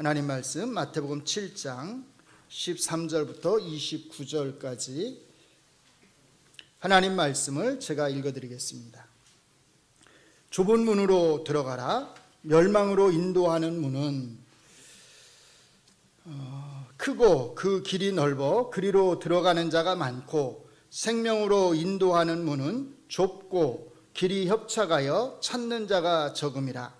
하나님 말씀 마태복음 7장 13절부터 29절까지 하나님 말씀을 제가 읽어 드리겠습니다. 좁은 문으로 들어가라. 멸망으로 인도하는 문은 어, 크고 그 길이 넓어 그리로 들어가는 자가 많고 생명으로 인도하는 문은 좁고 길이 협착하여 찾는 자가 적음이라.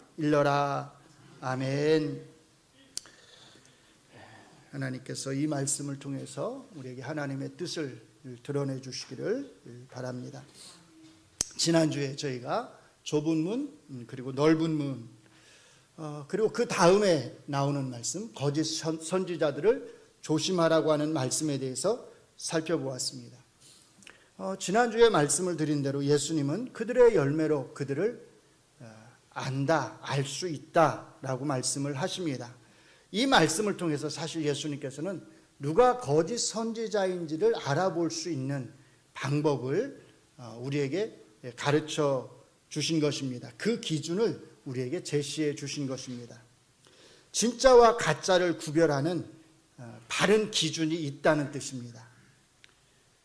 일러라 아멘. 하나님께서 이 말씀을 통해서 우리에게 하나님의 뜻을 드러내 주시기를 바랍니다. 지난주에 저희가 좁은 문 그리고 넓은 문 어, 그리고 그 다음에 나오는 말씀 거짓 선지자들을 조심하라고 하는 말씀에 대해서 살펴보았습니다. 어, 지난주에 말씀을 드린 대로 예수님은 그들의 열매로 그들을 어, 안다, 알 수 있다 라고 말씀을 하십니다. 이 말씀을 통해서 사실 예수님께서는 누가 거짓 선지자인지를 알아볼 수 있는 방법을 어, 우리에게 가르쳐 주신 것입니다. 그 기준을 우리에게 제시해 주신 것입니다. 진짜와 가짜를 구별하는 어, 바른 기준이 있다는 뜻입니다.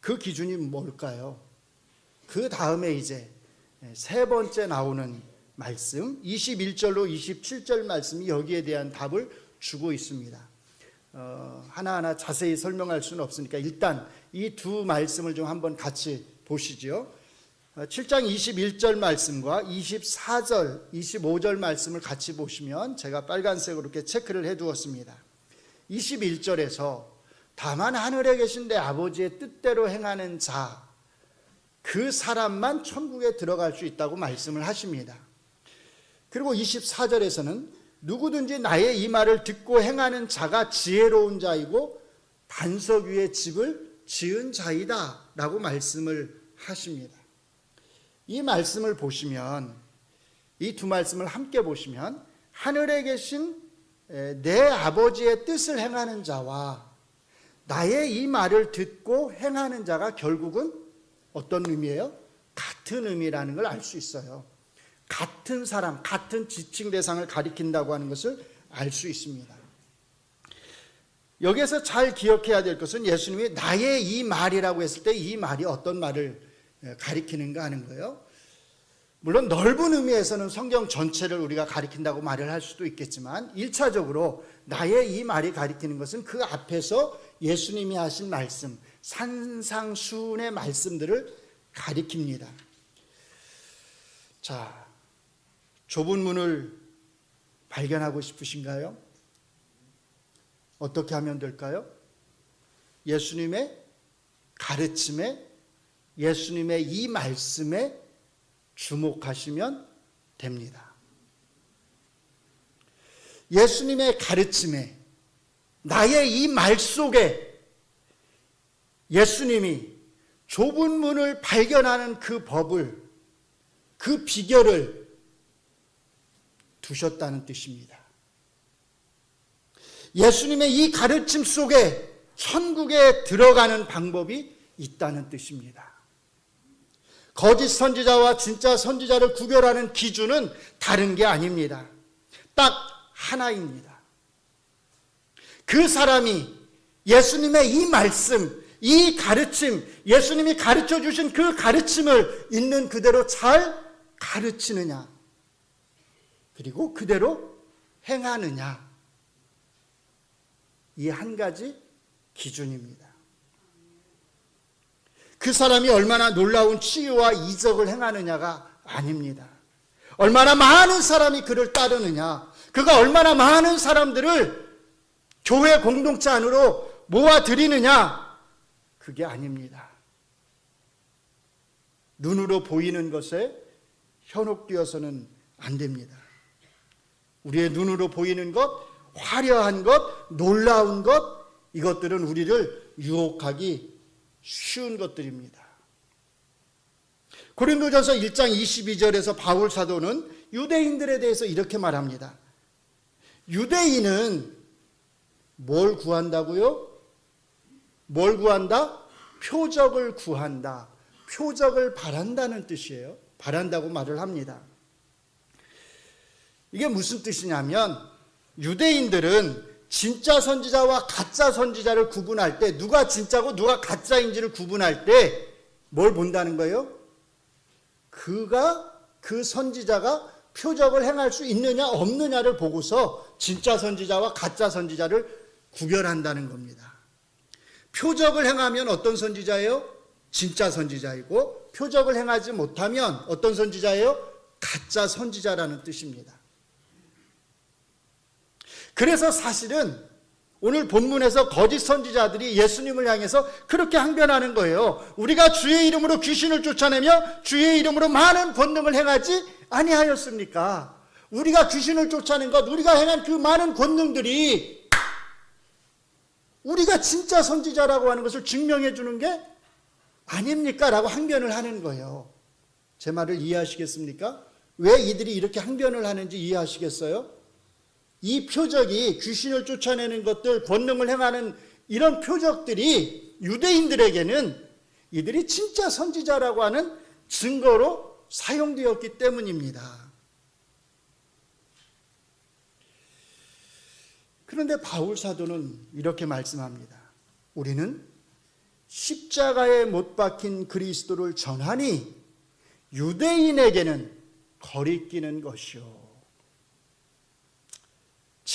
그 기준이 뭘까요? 그 다음에 이제 세 번째 나오는 말씀, 21절로 27절 말씀이 여기에 대한 답을 주고 있습니다. 어, 하나하나 자세히 설명할 수는 없으니까 일단 이 두 말씀을 좀 한번 같이 보시죠. 7장 어, 21절 말씀과 24절, 25절 말씀을 같이 보시면 제가 빨간색으로 이렇게 체크를 해 두었습니다. 21절에서 다만 하늘에 계신 내 아버지의 뜻대로 행하는 자, 그 사람만 천국에 들어갈 수 있다고 말씀을 하십니다. 그리고 24절에서는 누구든지 나의 이 말을 듣고 행하는 자가 지혜로운 자이고 반석 위에 집을 지은 자이다 라고 말씀을 하십니다. 이 말씀을 보시면 이 두 말씀을 함께 보시면 하늘에 계신 내 아버지의 뜻을 행하는 자와 나의 이 말을 듣고 행하는 자가 결국은 어떤 의미예요? 같은 의미라는 걸 알 수 있어요. 같은 사람, 같은 지칭 대상을 가리킨다고 하는 것을 알 수 있습니다. 여기에서 잘 기억해야 될 것은 예수님이 나의 이 말이라고 했을 때 이 말이 어떤 말을 가리키는가 하는 거예요. 물론 넓은 의미에서는 성경 전체를 우리가 가리킨다고 말을 할 수도 있겠지만 1차적으로 나의 이 말이 가리키는 것은 그 앞에서 예수님이 하신 말씀, 산상수훈의 말씀들을 가리킵니다. 자, 좁은 문을 발견하고 싶으신가요? 어떻게 하면 될까요? 예수님의 가르침에 예수님의 이 말씀에 주목하시면 됩니다. 예수님의 가르침에 나의 이 말 속에 예수님이 좁은 문을 발견하는 그 법을 그 비결을 두셨다는 뜻입니다. 예수님의 이 가르침 속에 천국에 들어가는 방법이 있다는 뜻입니다. 거짓 선지자와 진짜 선지자를 구별하는 기준은 다른 게 아닙니다. 딱 하나입니다. 그 사람이 예수님의 이 말씀, 이 가르침, 예수님이 가르쳐 주신 그 가르침을 있는 그대로 잘 가르치느냐, 그리고 그대로 행하느냐, 이 한 가지 기준입니다. 그 사람이 얼마나 놀라운 치유와 이적을 행하느냐가 아닙니다. 얼마나 많은 사람이 그를 따르느냐, 그가 얼마나 많은 사람들을 교회 공동체 안으로 모아들이느냐, 그게 아닙니다. 눈으로 보이는 것에 현혹되어서는 안 됩니다. 우리의 눈으로 보이는 것, 화려한 것, 놀라운 것, 이것들은 우리를 유혹하기 쉬운 것들입니다. 고린도전서 1장 22절에서 바울 사도는 유대인들에 대해서 이렇게 말합니다. 유대인은 뭘 구한다고요? 뭘 구한다? 표적을 구한다. 표적을 바란다는 뜻이에요. 바란다고 말을 합니다. 이게 무슨 뜻이냐면 유대인들은 진짜 선지자와 가짜 선지자를 구분할 때 누가 진짜고 누가 가짜인지를 구분할 때 뭘 본다는 거예요? 그가 그 선지자가 표적을 행할 수 있느냐 없느냐를 보고서 진짜 선지자와 가짜 선지자를 구별한다는 겁니다. 표적을 행하면 어떤 선지자예요? 진짜 선지자이고 표적을 행하지 못하면 어떤 선지자예요? 가짜 선지자라는 뜻입니다. 그래서 사실은 오늘 본문에서 거짓 선지자들이 예수님을 향해서 그렇게 항변하는 거예요. 우리가 주의 이름으로 귀신을 쫓아내며 주의 이름으로 많은 권능을 행하지 아니하였습니까? 우리가 귀신을 쫓아낸 것, 우리가 행한 그 많은 권능들이 우리가 진짜 선지자라고 하는 것을 증명해 주는 게 아닙니까? 라고 항변을 하는 거예요. 제 말을 이해하시겠습니까? 왜 이들이 이렇게 항변을 하는지 이해하시겠어요? 이 표적이 귀신을 쫓아내는 것들, 권능을 행하는 이런 표적들이 유대인들에게는 이들이 진짜 선지자라고 하는 증거로 사용되었기 때문입니다. 그런데 바울 사도는 이렇게 말씀합니다. 우리는 십자가에 못 박힌 그리스도를 전하니 유대인에게는 거리끼는 것이요.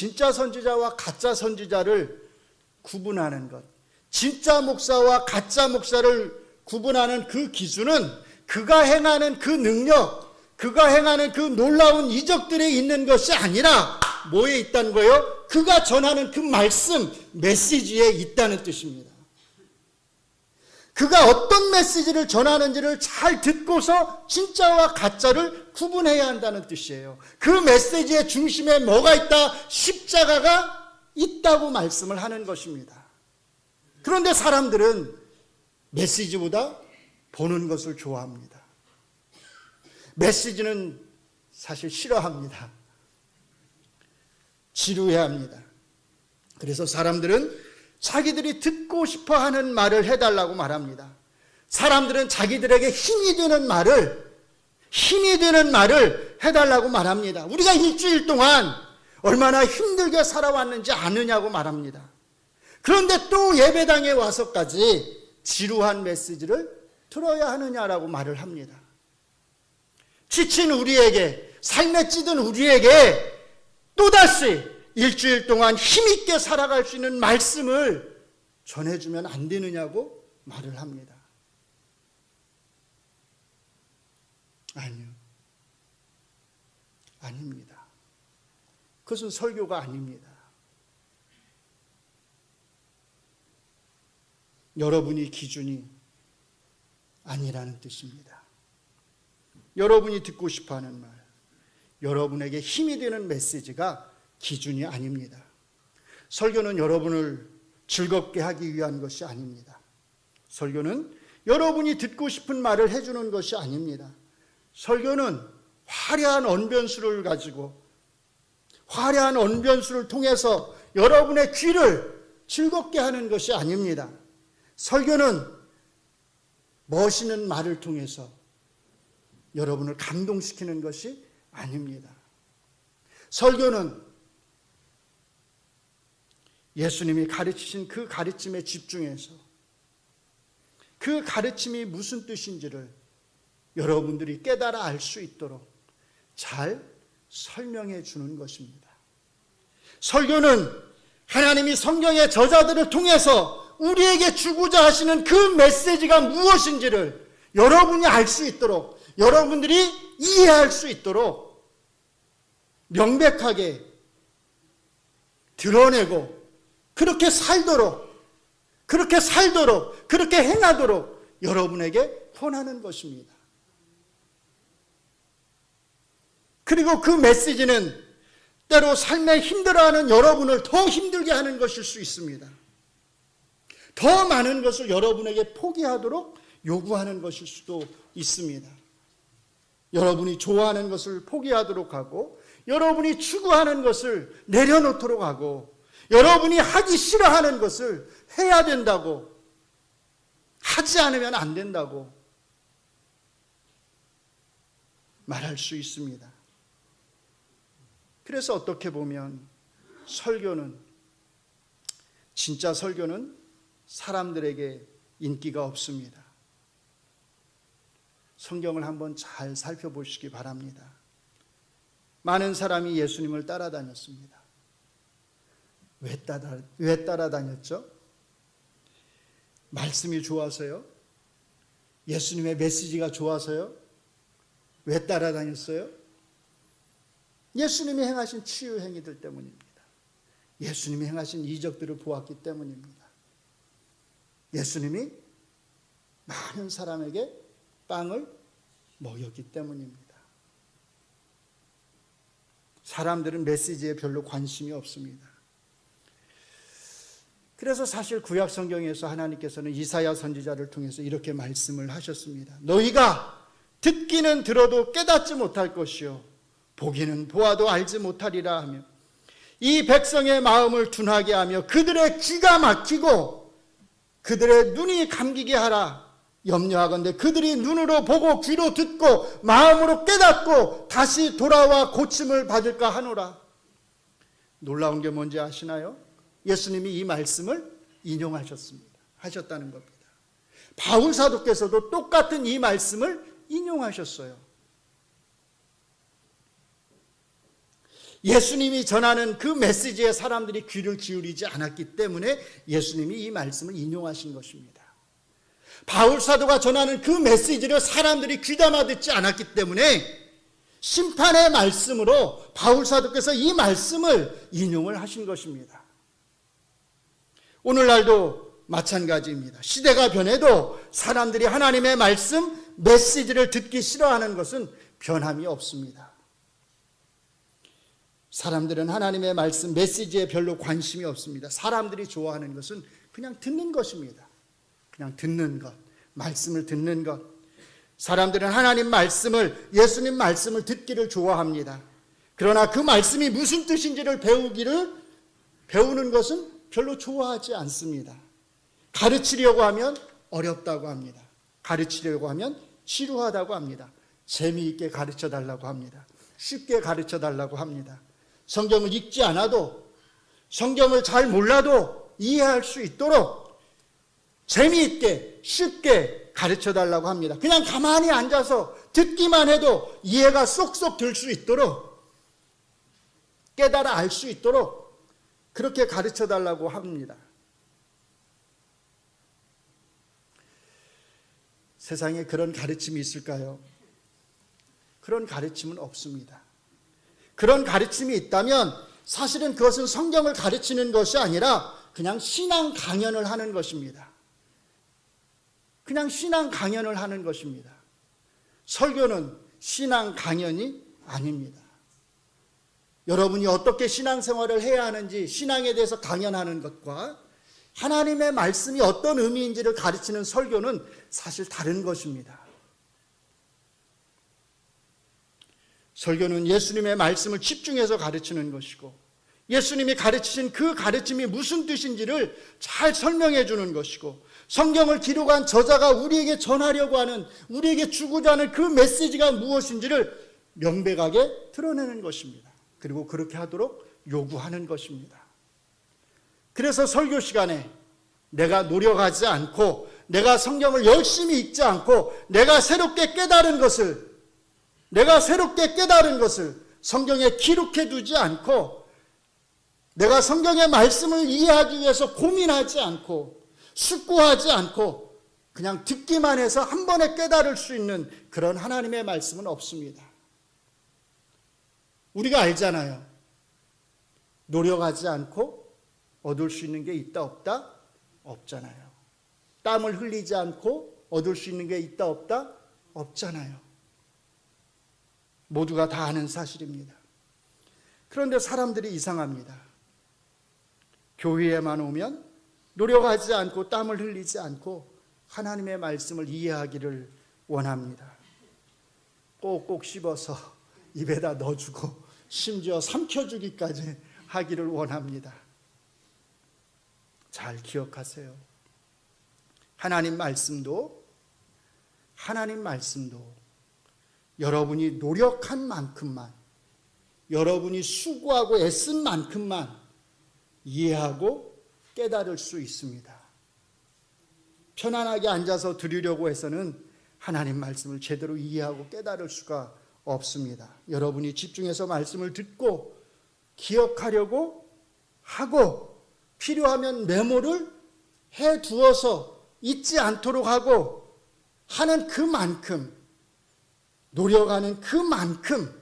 진짜 선지자와 가짜 선지자를 구분하는 것. 진짜 목사와 가짜 목사를 구분하는 그 기준은 그가 행하는 그 능력, 그가 행하는 그 놀라운 이적들에 있는 것이 아니라 뭐에 있다는 거예요? 그가 전하는 그 말씀, 메시지에 있다는 뜻입니다. 그가 어떤 메시지를 전하는지를 잘 듣고서 진짜와 가짜를 구분해야 한다는 뜻이에요. 그 메시지의 중심에 뭐가 있다? 십자가가 있다고 말씀을 하는 것입니다. 그런데 사람들은 메시지보다 보는 것을 좋아합니다. 메시지는 사실 싫어합니다. 지루해 합니다. 그래서 사람들은 자기들이 듣고 싶어 하는 말을 해달라고 말합니다. 사람들은 자기들에게 힘이 되는 말을, 힘이 되는 말을 해달라고 말합니다. 우리가 일주일 동안 얼마나 힘들게 살아왔는지 아느냐고 말합니다. 그런데 또 예배당에 와서까지 지루한 메시지를 들어야 하느냐라고 말을 합니다. 지친 우리에게, 삶에 찌든 우리에게 또다시 일주일 동안 힘있게 살아갈 수 있는 말씀을 전해주면 안 되느냐고 말을 합니다. 아니요. 아닙니다. 그것은 설교가 아닙니다. 여러분이 기준이 아니라는 뜻입니다. 여러분이 듣고 싶어 하는 말, 여러분에게 힘이 되는 메시지가 기준이 아닙니다. 설교는 여러분을 즐겁게 하기 위한 것이 아닙니다. 설교는 여러분이 듣고 싶은 말을 해주는 것이 아닙니다. 설교는 화려한 언변수를 가지고 화려한 언변수를 통해서 여러분의 귀를 즐겁게 하는 것이 아닙니다. 설교는 멋있는 말을 통해서 여러분을 감동시키는 것이 아닙니다. 설교는 예수님이 가르치신 그 가르침에 집중해서 그 가르침이 무슨 뜻인지를 여러분들이 깨달아 알 수 있도록 잘 설명해 주는 것입니다. 설교는 하나님이 성경의 저자들을 통해서 우리에게 주고자 하시는 그 메시지가 무엇인지를 여러분이 알 수 있도록 여러분들이 이해할 수 있도록 명백하게 드러내고 그렇게 살도록 그렇게 살도록 그렇게 행하도록 여러분에게 권하는 것입니다. 그리고 그 메시지는 때로 삶에 힘들어하는 여러분을 더 힘들게 하는 것일 수 있습니다. 더 많은 것을 여러분에게 포기하도록 요구하는 것일 수도 있습니다. 여러분이 좋아하는 것을 포기하도록 하고, 여러분이 추구하는 것을 내려놓도록 하고, 여러분이 하기 싫어하는 것을 해야 된다고, 하지 않으면 안 된다고 말할 수 있습니다. 그래서 어떻게 보면 설교는 진짜 설교는 사람들에게 인기가 없습니다. 성경을 한번 잘 살펴보시기 바랍니다. 많은 사람이 예수님을 따라다녔습니다. 왜, 따라, 왜 따라다녔죠? 말씀이 좋아서요? 예수님의 메시지가 좋아서요? 왜 따라다녔어요? 예수님이 행하신 치유 행위들 때문입니다. 예수님이 행하신 이적들을 보았기 때문입니다. 예수님이 많은 사람에게 빵을 먹였기 때문입니다. 사람들은 메시지에 별로 관심이 없습니다. 그래서 사실 구약 성경에서 하나님께서는 이사야 선지자를 통해서 이렇게 말씀을 하셨습니다. 너희가 듣기는 들어도 깨닫지 못할 것이요 보기는 보아도 알지 못하리라 하며 이 백성의 마음을 둔하게 하며 그들의 귀가 막히고 그들의 눈이 감기게 하라 염려하건대 그들이 눈으로 보고 귀로 듣고 마음으로 깨닫고 다시 돌아와 고침을 받을까 하노라 놀라운 게 뭔지 아시나요? 예수님이 이 말씀을 인용하셨습니다. 하셨다는 겁니다. 바울 사도께서도 똑같은 이 말씀을 인용하셨어요. 예수님이 전하는 그 메시지에 사람들이 귀를 기울이지 않았기 때문에 예수님이 이 말씀을 인용하신 것입니다. 바울 사도가 전하는 그 메시지를 사람들이 귀담아 듣지 않았기 때문에 심판의 말씀으로 바울 사도께서 이 말씀을 인용을 하신 것입니다. 오늘날도 마찬가지입니다. 시대가 변해도 사람들이 하나님의 말씀, 메시지를 듣기 싫어하는 것은 변함이 없습니다. 사람들은 하나님의 말씀, 메시지에 별로 관심이 없습니다. 사람들이 좋아하는 것은 그냥 듣는 것입니다. 그냥 듣는 것, 말씀을 듣는 것. 사람들은 하나님 말씀을, 예수님 말씀을 듣기를 좋아합니다. 그러나 그 말씀이 무슨 뜻인지를 배우기를, 배우는 것은 별로 좋아하지 않습니다. 가르치려고 하면 어렵다고 합니다. 가르치려고 하면 지루하다고 합니다. 재미있게 가르쳐 달라고 합니다. 쉽게 가르쳐 달라고 합니다. 성경을 읽지 않아도 성경을 잘 몰라도 이해할 수 있도록 재미있게 쉽게 가르쳐 달라고 합니다. 그냥 가만히 앉아서 듣기만 해도 이해가 쏙쏙 될수 있도록 깨달아 알 수 있도록 그렇게 가르쳐 달라고 합니다. 세상에 그런 가르침이 있을까요? 그런 가르침은 없습니다. 그런 가르침이 있다면 사실은 그것은 성경을 가르치는 것이 아니라 그냥 신앙 강연을 하는 것입니다. 그냥 신앙 강연을 하는 것입니다. 설교는 신앙 강연이 아닙니다. 여러분이 어떻게 신앙생활을 해야 하는지 신앙에 대해서 강연하는 것과 하나님의 말씀이 어떤 의미인지를 가르치는 설교는 사실 다른 것입니다. 설교는 예수님의 말씀을 집중해서 가르치는 것이고 예수님이 가르치신 그 가르침이 무슨 뜻인지를 잘 설명해 주는 것이고 성경을 기록한 저자가 우리에게 전하려고 하는 우리에게 주고자 하는 그 메시지가 무엇인지를 명백하게 드러내는 것입니다. 그리고 그렇게 하도록 요구하는 것입니다. 그래서 설교 시간에 내가 노력하지 않고 내가 성경을 열심히 읽지 않고 내가 새롭게 깨달은 것을 내가 새롭게 깨달은 것을 성경에 기록해 두지 않고 내가 성경의 말씀을 이해하기 위해서 고민하지 않고 숙고하지 않고 그냥 듣기만 해서 한 번에 깨달을 수 있는 그런 하나님의 말씀은 없습니다. 우리가 알잖아요. 노력하지 않고 얻을 수 있는 게 있다 없다? 없잖아요. 땀을 흘리지 않고 얻을 수 있는 게 있다 없다? 없잖아요. 모두가 다 아는 사실입니다. 그런데 사람들이 이상합니다. 교회에만 오면 노력하지 않고 땀을 흘리지 않고 하나님의 말씀을 이해하기를 원합니다. 꼭꼭 씹어서 입에다 넣어주고 심지어 삼켜주기까지 하기를 원합니다. 잘 기억하세요. 하나님 말씀도 하나님 말씀도 여러분이 노력한 만큼만 여러분이 수고하고 애쓴 만큼만 이해하고 깨달을 수 있습니다. 편안하게 앉아서 들으려고 해서는 하나님 말씀을 제대로 이해하고 깨달을 수가 없습니다. 여러분이 집중해서 말씀을 듣고 기억하려고 하고 필요하면 메모를 해 두어서 잊지 않도록 하고 하는 그만큼 노력하는 그만큼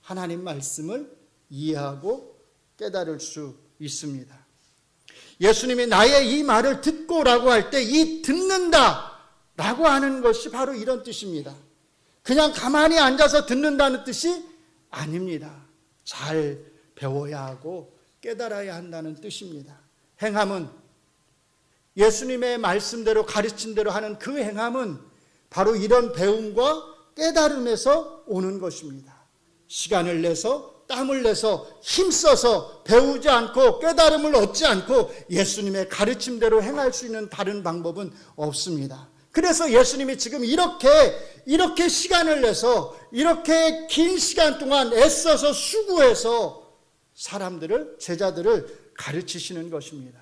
하나님 말씀을 이해하고 깨달을 수 있습니다. 예수님이 나의 이 말을 듣고라고 할 때 이 듣는다 라고 하는 것이 바로 이런 뜻입니다. 그냥 가만히 앉아서 듣는다는 뜻이 아닙니다. 잘 배워야 하고 깨달아야 한다는 뜻입니다. 행함은 예수님의 말씀대로 가르친 대로 하는 그 행함은 바로 이런 배움과 깨달음에서 오는 것입니다. 시간을 내서 땀을 내서 힘써서 배우지 않고 깨달음을 얻지 않고 예수님의 가르침대로 행할 수 있는 다른 방법은 없습니다. 그래서 예수님이 지금 이렇게 이렇게 시간을 내서 이렇게 긴 시간 동안 애써서 수고해서 사람들을 제자들을 가르치시는 것입니다.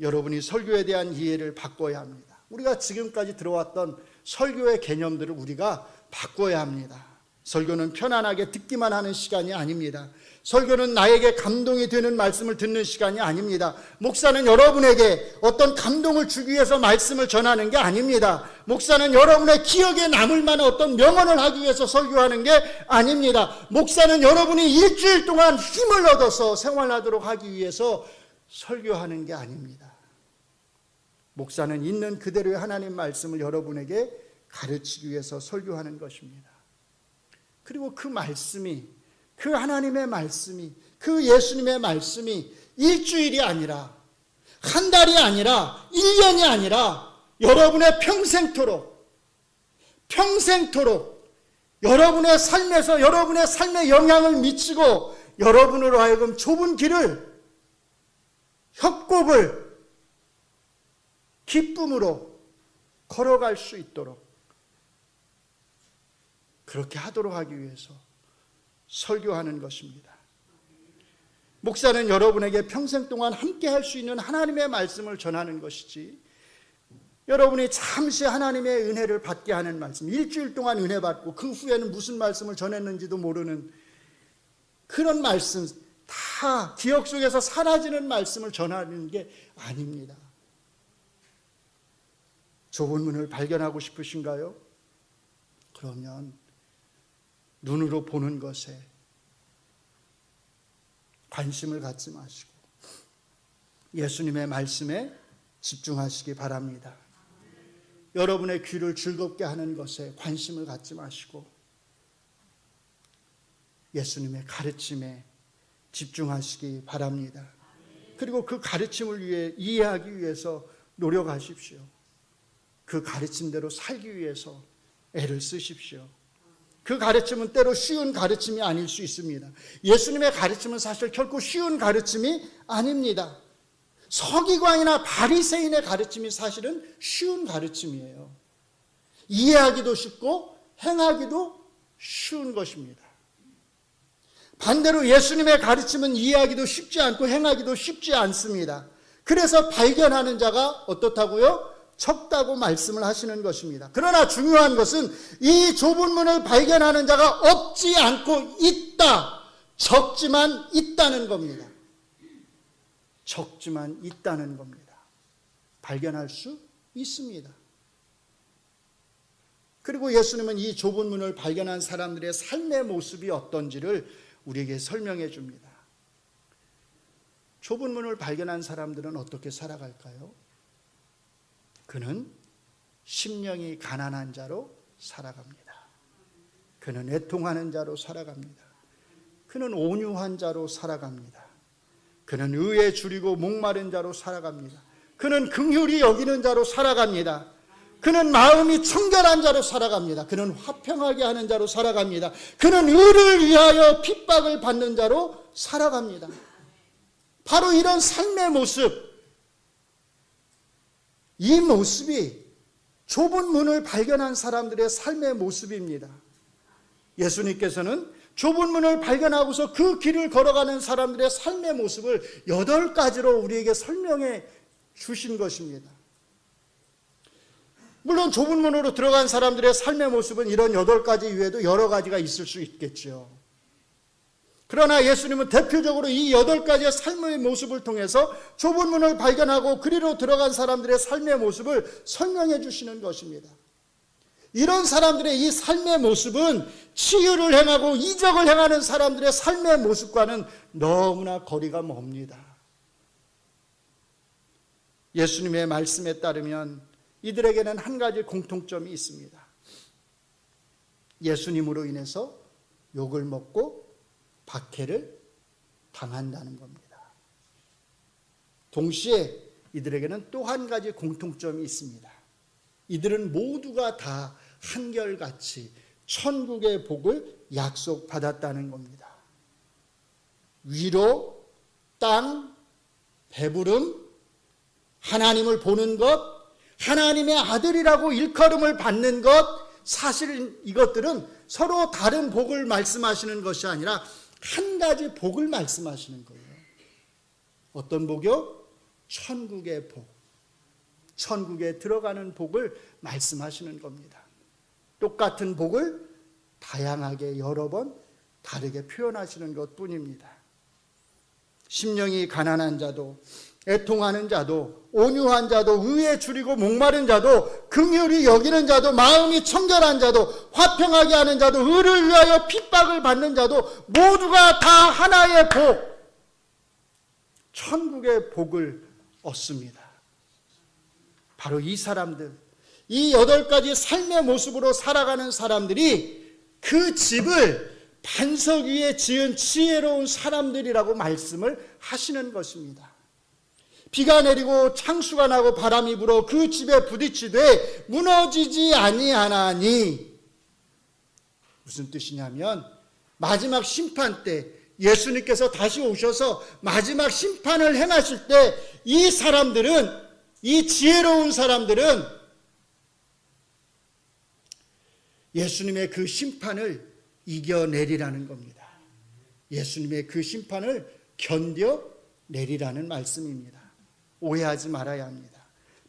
여러분이 설교에 대한 이해를 바꿔야 합니다. 우리가 지금까지 들어왔던 설교의 개념들을 우리가 바꿔야 합니다. 설교는 편안하게 듣기만 하는 시간이 아닙니다. 설교는 나에게 감동이 되는 말씀을 듣는 시간이 아닙니다. 목사는 여러분에게 어떤 감동을 주기 위해서 말씀을 전하는 게 아닙니다. 목사는 여러분의 기억에 남을 만한 어떤 명언을 하기 위해서 설교하는 게 아닙니다. 목사는 여러분이 일주일 동안 힘을 얻어서 생활하도록 하기 위해서 설교하는 게 아닙니다. 목사는 있는 그대로의 하나님 말씀을 여러분에게 가르치기 위해서 설교하는 것입니다. 그리고 그 말씀이 그 하나님의 말씀이 그 예수님의 말씀이 일주일이 아니라 한 달이 아니라 1년이 아니라 여러분의 평생토록 평생토록 여러분의 삶에서 여러분의 삶에 영향을 미치고 여러분으로 하여금 좁은 길을 협곡을 기쁨으로 걸어갈 수 있도록 그렇게 하도록 하기 위해서 설교하는 것입니다. 목사는 여러분에게 평생 동안 함께 할 수 있는 하나님의 말씀을 전하는 것이지, 여러분이 잠시 하나님의 은혜를 받게 하는 말씀, 일주일 동안 은혜 받고 그 후에는 무슨 말씀을 전했는지도 모르는 그런 말씀, 다 기억 속에서 사라지는 말씀을 전하는 게 아닙니다. 좁은 문을 발견하고 싶으신가요? 그러면 눈으로 보는 것에 관심을 갖지 마시고 예수님의 말씀에 집중하시기 바랍니다. 여러분의 귀를 즐겁게 하는 것에 관심을 갖지 마시고 예수님의 가르침에 집중하시기 바랍니다. 그리고 그 가르침을 위해 이해하기 위해서 노력하십시오. 그 가르침대로 살기 위해서 애를 쓰십시오. 그 가르침은 때로 쉬운 가르침이 아닐 수 있습니다. 예수님의 가르침은 사실 결코 쉬운 가르침이 아닙니다. 서기관이나 바리새인의 가르침이 사실은 쉬운 가르침이에요. 이해하기도 쉽고 행하기도 쉬운 것입니다. 반대로 예수님의 가르침은 이해하기도 쉽지 않고 행하기도 쉽지 않습니다. 그래서 발견하는 자가 어떻다고요? 적다고 말씀을 하시는 것입니다. 그러나 중요한 것은 이 좁은 문을 발견하는 자가 없지 않고 있다. 적지만 있다는 겁니다. 적지만 있다는 겁니다. 발견할 수 있습니다. 그리고 예수님은 이 좁은 문을 발견한 사람들의 삶의 모습이 어떤지를 우리에게 설명해 줍니다. 좁은 문을 발견한 사람들은 어떻게 살아갈까요? 그는 심령이 가난한 자로 살아갑니다. 그는 애통하는 자로 살아갑니다. 그는 온유한 자로 살아갑니다. 그는 의에 줄이고 목마른 자로 살아갑니다. 그는 긍휼히 여기는 자로 살아갑니다. 그는 마음이 청결한 자로 살아갑니다. 그는 화평하게 하는 자로 살아갑니다. 그는 의를 위하여 핍박을 받는 자로 살아갑니다. 바로 이런 삶의 모습, 이 모습이 좁은 문을 발견한 사람들의 삶의 모습입니다. 예수님께서는 좁은 문을 발견하고서 그 길을 걸어가는 사람들의 삶의 모습을 여덟 가지로 우리에게 설명해 주신 것입니다. 물론 좁은 문으로 들어간 사람들의 삶의 모습은 이런 여덟 가지 이외에도 여러 가지가 있을 수 있겠죠. 그러나 예수님은 대표적으로 이 여덟 가지의 삶의 모습을 통해서 좁은 문을 발견하고 그리로 들어간 사람들의 삶의 모습을 설명해 주시는 것입니다. 이런 사람들의 이 삶의 모습은 치유를 행하고 이적을 행하는 사람들의 삶의 모습과는 너무나 거리가 멉니다. 예수님의 말씀에 따르면 이들에게는 한 가지 공통점이 있습니다. 예수님으로 인해서 욕을 먹고 박해를 당한다는 겁니다. 동시에 이들에게는 또 한 가지 공통점이 있습니다. 이들은 모두가 다 한결같이 천국의 복을 약속받았다는 겁니다. 위로, 땅, 배부름, 하나님을 보는 것, 하나님의 아들이라고 일컬음을 받는 것, 사실 이것들은 서로 다른 복을 말씀하시는 것이 아니라 한 가지 복을 말씀하시는 거예요. 어떤 복이요? 천국의 복. 천국에 들어가는 복을 말씀하시는 겁니다. 똑같은 복을 다양하게 여러 번 다르게 표현하시는 것 뿐입니다. 심령이 가난한 자도, 애통하는 자도, 온유한 자도, 의에 줄이고 목마른 자도, 긍휼히 여기는 자도, 마음이 청결한 자도, 화평하게 하는 자도, 의를 위하여 핍박을 받는 자도 모두가 다 하나의 복, 천국의 복을 얻습니다. 바로 이 사람들, 이 여덟 가지 삶의 모습으로 살아가는 사람들이 그 집을 반석 위에 지은 지혜로운 사람들이라고 말씀을 하시는 것입니다. 비가 내리고 창수가 나고 바람이 불어 그 집에 부딪히되 무너지지 아니하나니 무슨 뜻이냐면 마지막 심판 때 예수님께서 다시 오셔서 마지막 심판을 행하실 때 이 사람들은 이 지혜로운 사람들은 예수님의 그 심판을 이겨내리라는 겁니다. 예수님의 그 심판을 견뎌내리라는 말씀입니다. 오해하지 말아야 합니다.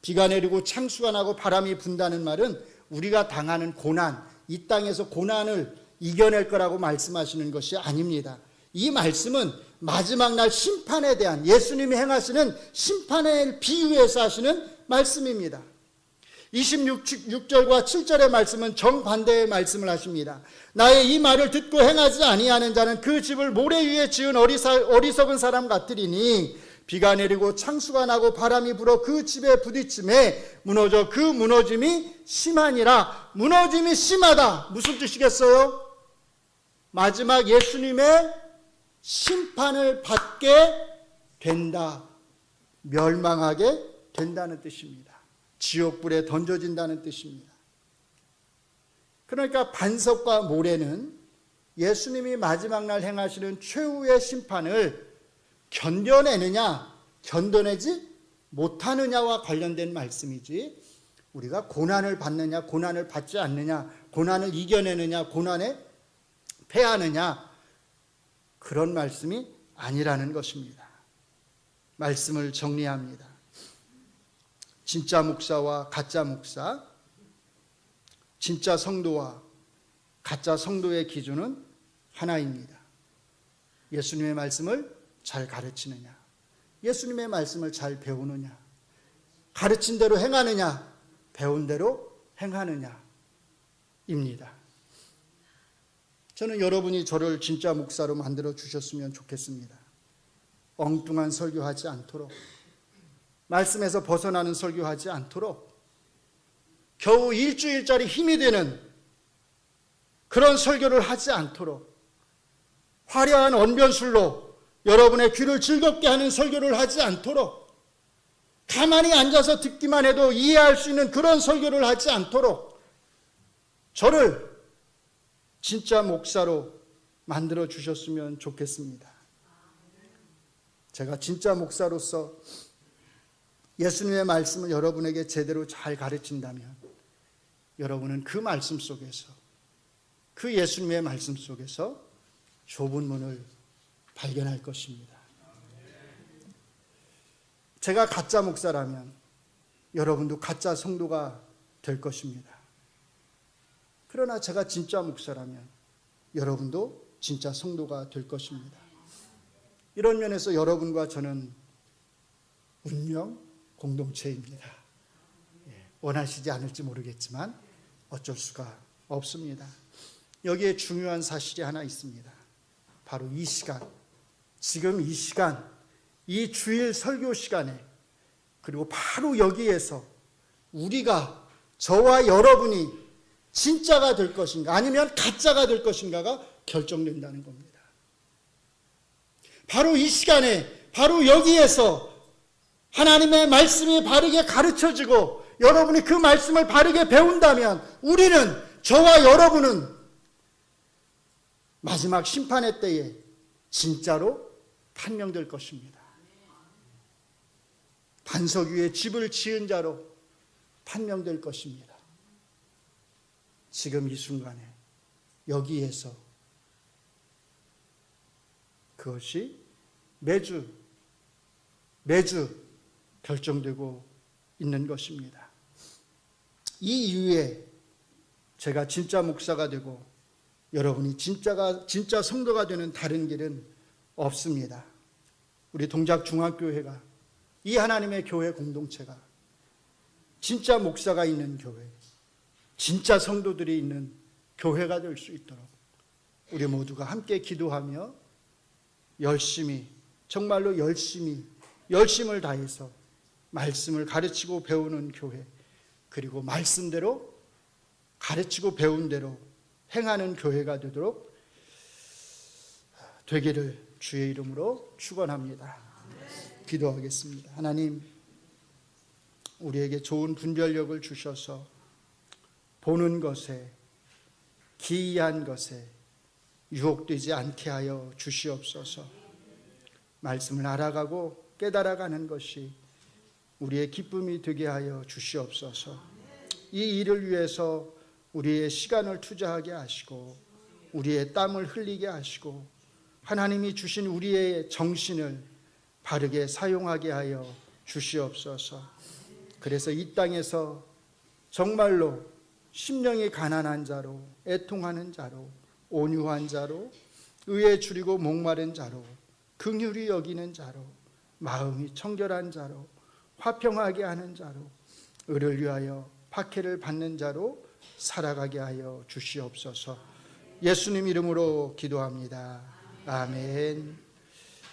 비가 내리고 창수가 나고 바람이 분다는 말은 우리가 당하는 고난, 이 땅에서 고난을 이겨낼 거라고 말씀하시는 것이 아닙니다. 이 말씀은 마지막 날 심판에 대한 예수님이 행하시는 심판을 비유해서 하시는 말씀입니다. 26절과 7절의 말씀은 정반대의 말씀을 하십니다. 나의 이 말을 듣고 행하지 아니하는 자는 그 집을 모래 위에 지은 어리석은 사람 같으리니 비가 내리고 창수가 나고 바람이 불어 그 집에 부딪힘에 무너져 그 무너짐이 심하니라 무너짐이 심하다 무슨 뜻이겠어요? 마지막 예수님의 심판을 받게 된다 멸망하게 된다는 뜻입니다 지옥불에 던져진다는 뜻입니다 그러니까 반석과 모래는 예수님이 마지막 날 행하시는 최후의 심판을 견뎌내느냐, 견뎌내지 못하느냐와 관련된 말씀이지, 우리가 고난을 받느냐, 고난을 받지 않느냐, 고난을 이겨내느냐, 고난에 패하느냐, 그런 말씀이 아니라는 것입니다. 말씀을 정리합니다. 진짜 목사와 가짜 목사, 진짜 성도와 가짜 성도의 기준은 하나입니다. 예수님의 말씀을 잘 가르치느냐, 예수님의 말씀을 잘 배우느냐, 가르친 대로 행하느냐, 배운 대로 행하느냐, 입니다. 저는 여러분이 저를 진짜 목사로 만들어 주셨으면 좋겠습니다. 엉뚱한 설교하지 않도록, 말씀에서 벗어나는 설교하지 않도록, 겨우 일주일짜리 힘이 되는 그런 설교를 하지 않도록 화려한 언변술로 여러분의 귀를 즐겁게 하는 설교를 하지 않도록 가만히 앉아서 듣기만 해도 이해할 수 있는 그런 설교를 하지 않도록 저를 진짜 목사로 만들어 주셨으면 좋겠습니다. 제가 진짜 목사로서 예수님의 말씀을 여러분에게 제대로 잘 가르친다면 여러분은 그 말씀 속에서 그 예수님의 말씀 속에서 좁은 문을 발견할 것입니다. 제가 가짜 목사라면 여러분도 가짜 성도가 될 것입니다. 그러나 제가 진짜 목사라면 여러분도 진짜 성도가 될 것입니다. 이런 면에서 여러분과 저는 운명 공동체입니다. 예, 원하시지 않을지 모르겠지만 어쩔 수가 없습니다. 여기에 중요한 사실이 하나 있습니다. 바로 이 시간, 지금 이 시간, 이 주일 설교 시간에, 그리고 바로 여기에서 우리가, 저와 여러분이 진짜가 될 것인가, 아니면 가짜가 될 것인가가 결정된다는 겁니다. 바로 이 시간에, 바로 여기에서 하나님의 말씀이 바르게 가르쳐지고, 여러분이 그 말씀을 바르게 배운다면, 우리는, 저와 여러분은 마지막 심판의 때에 진짜로 판명될 것입니다. 반석 위에 집을 지은 자로 판명될 것입니다. 지금 이 순간에 여기에서 그것이 매주 매주 결정되고 있는 것입니다. 이 이후에 제가 진짜 목사가 되고 여러분이 진짜가 진짜 성도가 되는 다른 길은 없습니다. 우리 동작 중학교회가 이 하나님의 교회 공동체가 진짜 목사가 있는 교회, 진짜 성도들이 있는 교회가 될 수 있도록 우리 모두가 함께 기도하며 열심히 정말로 열심히 열심을 다해서 말씀을 가르치고 배우는 교회 그리고 말씀대로 가르치고 배운 대로 행하는 교회가 되도록 되기를 주의 이름으로 축원합니다. 기도하겠습니다. 하나님 우리에게 좋은 분별력을 주셔서 보는 것에 기이한 것에 유혹되지 않게 하여 주시옵소서. 말씀을 알아가고 깨달아가는 것이 우리의 기쁨이 되게 하여 주시옵소서. 이 일을 위해서 우리의 시간을 투자하게 하시고 우리의 땀을 흘리게 하시고 하나님이 주신 우리의 정신을 바르게 사용하게 하여 주시옵소서. 그래서 이 땅에서 정말로 심령이 가난한 자로 애통하는 자로 온유한 자로 의에 줄이고 목마른 자로 긍휼히 여기는 자로 마음이 청결한 자로 화평하게 하는 자로 의를 위하여 박해를 받는 자로 살아가게 하여 주시옵소서. 예수님 이름으로 기도합니다. 아멘.